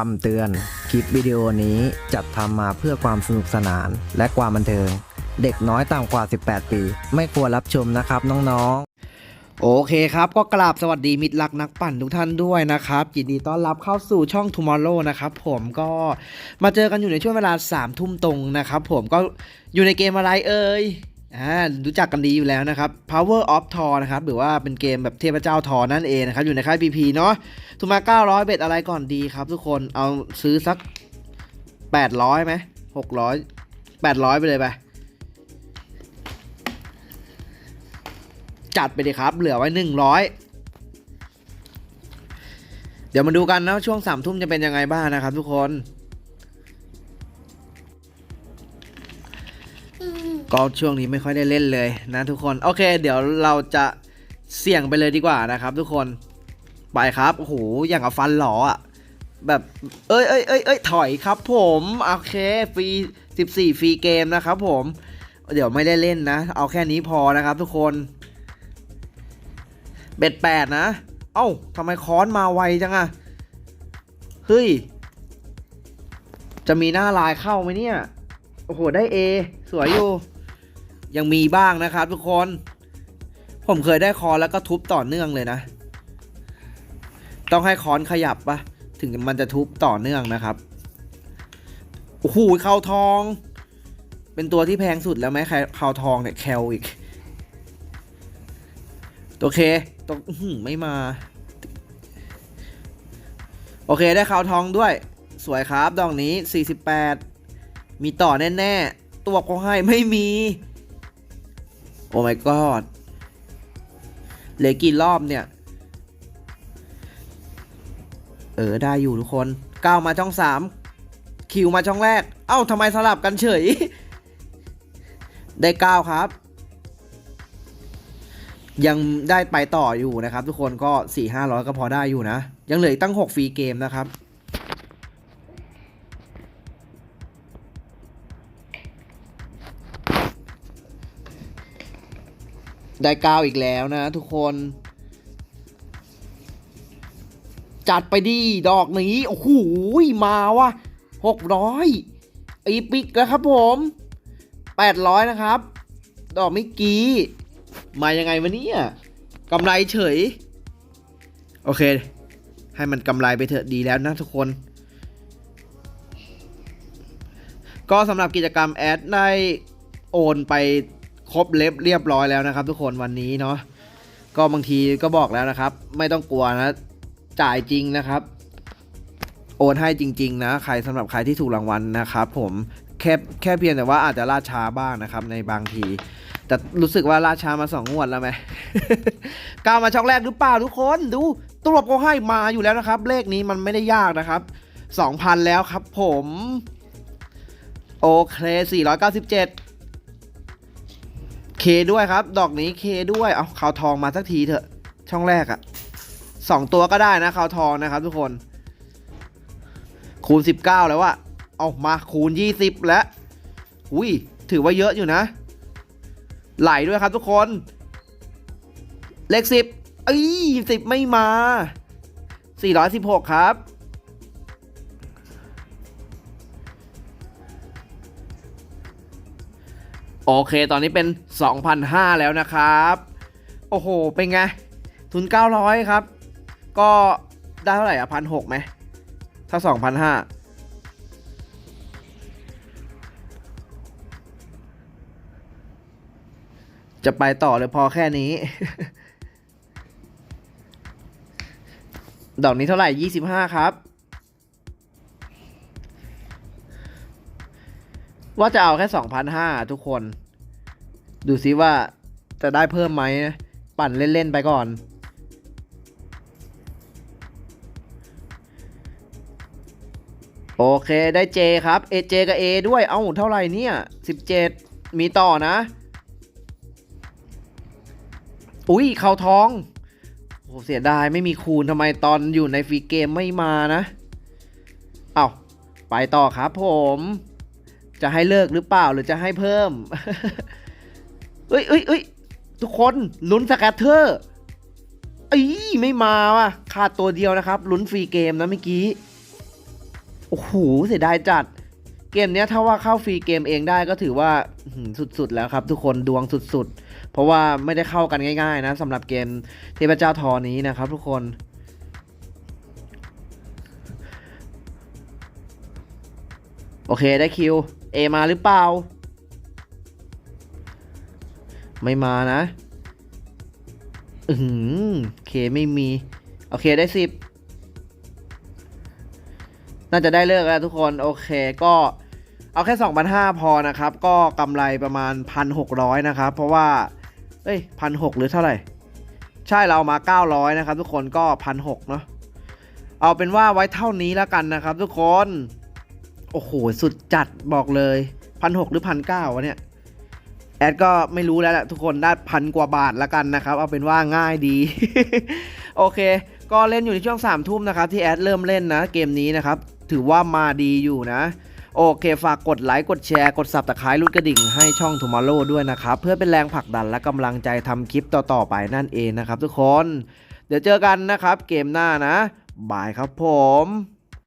คำเตือน คลิปวิดีโอนี้จัดทำมาเพื่อความสนุกสนานและความบันเทิง เด็กน้อยต่ำกว่า 18 ปี ไม่ควรรับชมนะครับน้องๆ โอเคครับก็กราบสวัสดีมิตรรักนักปั่นทุกท่านด้วยนะครับยินดีต้อนรับเข้าสู่ช่อง Tomorrow นะครับผมก็มาเจอกันอยู่ในช่วงเวลา3ทุ่มตรงนะครับผมก็อยู่ในเกมอะไรเอ่ย อ่ารู้จักกันดีอยู่แล้วนะครับ Power of Thor นะครับ หรือว่าเป็นเกมแบบเทพเจ้าทอนั่นเองนะครับ อยู่ในค่าย PP เนาะทุนมา 900 เบ็ดอะไรก่อนดีครับ ทุกคนเอาซื้อสัก 800ไหม600 800 ไปเลยไปจัดไปเลยครับ เหลือไว้ 100 เดี๋ยวมาดูกันนะ ช่วงสามทุ่มจะเป็นยังไงบ้างนะครับทุกคน ก็ช่วงนี้ไม่ค่อยได้เล่นเลยนะทุกคน โอเค เดี๋ยวเราจะเสี่ยงไปเลยดีกว่านะครับ ทุกคนไปครับโอ้โหอย่างกับฟันหลออะแบบเอ้ยเอ้ยเอ้ยเอ้ยถอยครับผมโอเคฟรี14 ฟรีเกมนะครับผม เดี๋ยวไม่ได้เล่นนะ เอาแค่นี้พอนะครับทุกคน เบ็ดแปดนะ เอ้าทำไมค้อนมาไวจังอะเฮ้ย จะมีหน้าลายเข้าไหมเนี่ย โอ้โห ได้ A สวยอยู่ ยังมีบ้างนะครับทุกคน ผมเคยได้คอนแล้วก็ทุบต่อเนื่องเลยนะ ต้องให้คอนขยับปะถึงมันจะทุบต่อเนื่องนะครับโอ้โหเขาทอง เป็นตัวที่แพงสุดแล้วไหมเขาทองเนี่ยแคลอีก ตัวเคตัวไม่มา โอเคได้เขาทองด้วย สวยครับดอกนี้ 48 มีต่อแน่ๆ ตัวเขาให้ไม่มี โอ้ my god เหลือกี่รอบเนี่ย เออ ได้อยู่ทุกคนก้าวมาช่องสามคิวมาช่องแรก เอ้าทำไมสลับกันเฉย ได้ก้าวครับ ยังได้ไปต่ออยู่นะครับ ทุกคนก็สี่ห้าร้อยก็พอได้อยู่นะ ยังเหลืออีกตั้งหกฟรีเกมนะครับ ได้เก้าอีกแล้วนะทุกคน จัดไปดีดอกนี้ โอ้โหมาวะหกร้อยอีปิกแล้วครับผมแปดร้อยนะครับ ดอกเมื่อกี้ มายังไงวะเนี่ยกำไรเฉย โอเค ให้มันกำไรไปเถอะดีแล้วนะทุกคน ก็สำหรับกิจกรรมแอดได้โอนไป ครบเล็บเรียบร้อยแล้วนะครับ ทุกคนวันนี้เนาะก็บางทีก็บอกแล้วนะครับ ไม่ต้องกลัวนะ จ่ายจริงนะครับ โอนให้จริง ๆ นะ ใครสำหรับใครที่ถูกรางวัลนะครับ ผมแค่แค่เพียงแต่ว่าอาจจะล่าช้าบ้างนะครับ ในบางที แต่รู้สึกว่าล่าช้ามา2งวดแล้วไหมกล้าวมาช่องแรกหรือเปล่าทุกคนดูตรวจก็ให้มาอยู่แล้วนะครับ เลขนี้มันไม่ได้ยากนะครับ2,000 แล้วครับผม โอเค 497 ดเคด้วยครับ ดอกนี้เคด้วย เอาข่าวทองมาสักทีเถอะ ช่องแรกอะสองตัวก็ได้นะข่าวทองนะครับ ทุกคน คูณสิบเก้าแล้วอะเอามาคูณยี่สิบแล้ว อุ้ย ถือว่าเยอะอยู่นะ ไหลด้วยครับทุกคน เลขสิบเอ้ยสิบไม่มาสี่ร้อยสิบหกครับ โอเค ตอนนี้เป็น 2,500 แล้วนะครับ โอ้โห เป็นไง ทุน 900 ครับ ก็ได้เท่าไหร่อะพันหกไหม ถ้า 2,500 จะไปต่อเลยพอแค่นี้ ดอกนี้เท่าไหร่ 25 ครับ ว่าจะเอาแค่ 2,500 ทุกคน ดูซิว่าจะได้เพิ่มไหม ปั่นเล่น ๆ ไปก่อน โอเคได้ J ครับ A J กับ A ด้วย เอ้า เท่าไหร่เนี่ย 17 มีต่อนะ อุ้ย เขาท้องโอ้เสียดายไม่มีคูณทำไมตอนอยู่ในฟรีเกมไม่มานะ เอา้า ไปต่อครับผม จะให้เลิกหรือเปล่าหรือจะให้เพิ่มเอ้ยเอ้ยเอ้ยทุกคนลุ้นสแกตเตอร์อีไม่มาว่ะขาดตัวเดียวนะครับลุ้นฟรีเกมนะเมื่อกี้ โอ้โหเสียดายจัด เกมเนี้ยถ้าว่าเข้าฟรีเกมเองได้ก็ถือว่าสุดๆแล้วครับ ทุกคนดวงสุดๆ เพราะว่าไม่ได้เข้ากันง่ายๆนะสำหรับเกมเทพเจ้าทอนี้นะครับ ทุกคนโอเคได้คิว เอมาหรือเปล่า ไม่มานะอือหือเคไม่มี โอเคได้สิบน่าจะได้เลิกแล้วทุกคน โอเคก็เอาแค่ 2,500 พอนะครับ ก็กำไรประมาณ 1,600 นะครับ เพราะว่า เอ้ยพันหหรือเท่าไหร่ ใช่เราเอามา 900 นะครับ ทุกคนก็พันหเนาะเอาเป็นว่าไว้เท่านี้แล้วกันนะครับ ทุกคน โอ้โห สุดจัดบอกเลยพันหหรือพันเก้าวะเนี่ย แอดก็ไม่รู้แล้วแหละทุกคนได้พันกว่าบาทแล้วกันนะครับ เอาเป็นว่าง่ายดี โอเค ก็เล่นอยู่ในช่วง3ามทุ่มนะครับที่แอดเริ่มเล่นนะเกมนี้นะครับ ถือว่ามาดีอยู่นะ โอเค ฝากกดไลค์ กดแชร์ กดสับตะไคร้รุดกระดิ่งให้ช่อง Tomorrow ด้วยนะครับ เพื่อเป็นแรงผลักดันและกำลังใจทำคลิปต่อๆไปนั่นเองนะครับ ทุกคน เดี๋ยวเจอกันนะครับ เกมหน้านะบายครับผม